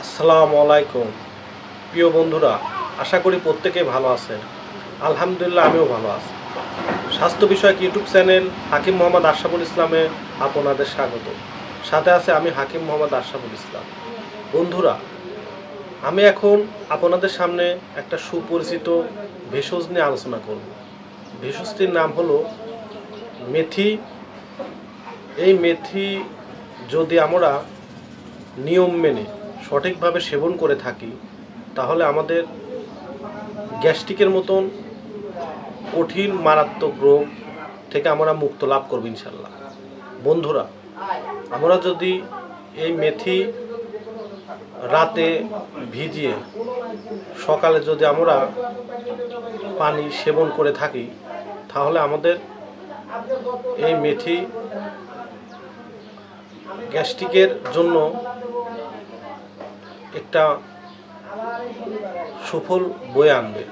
আসসালামু আলাইকুম। প্রিয় বন্ধুরা, আশা করি প্রত্যেকেই ভালো আছেন। আলহামদুলিল্লাহ, আমিও ভালো আছি। স্বাস্থ্য বিষয়ক ইউটিউব চ্যানেল হাকিম মোহাম্মদ আশরাফুল ইসলামে আপনাদের স্বাগত। সাথে আছে আমি হাকিম মোহাম্মদ আশরাফুল ইসলাম। বন্ধুরা, আমি এখন আপনাদের সামনে একটা সুপরিচিত ভেষজ নিয়ে আলোচনা করব। ভেষজটির নাম হলো মেথি। এই মেথি যদি আমরা নিয়ম মেনে সঠিকভাবে সেবন করে থাকি, তাহলে আমাদের গ্যাস্ট্রিকের মতন কঠিন মারাত্মক রোগ থেকে আমরা মুক্ত লাভ করব ইনশাল্লাহ। বন্ধুরা, আমরা যদি এই মেথি রাতে ভিজিয়ে সকালে যদি আমরা পানি সেবন করে থাকি, তাহলে আমাদের এই মেথি গ্যাস্ট্রিকের জন্য একটা সুফল বয়ে আনবে।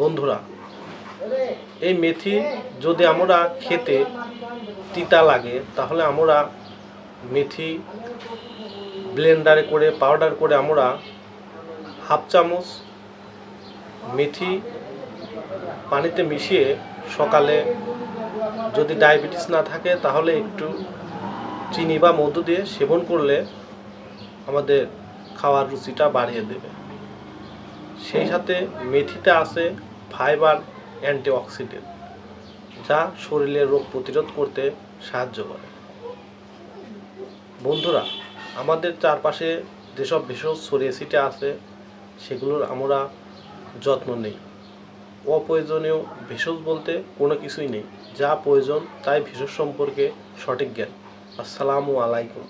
বন্ধুরা, এই মেথি যদি আমরা খেতে তিতা লাগে, তাহলে আমরা মেথি ব্লেন্ডারে করে, পাউডার করে আমরা হাফ চামচ মেথি পানিতে মিশিয়ে সকালে যদি ডায়াবেটিস না থাকে, তাহলে একটু চিনি বা মধু দিয়ে সেবন করলে আমাদের খাওয়ার রুচিটা বাড়িয়ে দেবে। সেই সাথে মেথিতে আছে ফাইবার অ্যান্টিঅক্সিডেন্ট যা শরীরের রোগ প্রতিরোধ করতে সাহায্য করে। বন্ধুরা, আমাদের চারপাশে যেসব ভেষজ ছড়িয়ে ছিটে আছে, সেগুলোর আমরা যত্ন নেই। অপ্রয়োজনীয় ভেষজ বলতে কোনো কিছুই নেই, যা প্রয়োজন তাই ভেষজ সম্পর্কে সঠিক জ্ঞান। আসসালামু আলাইকুম।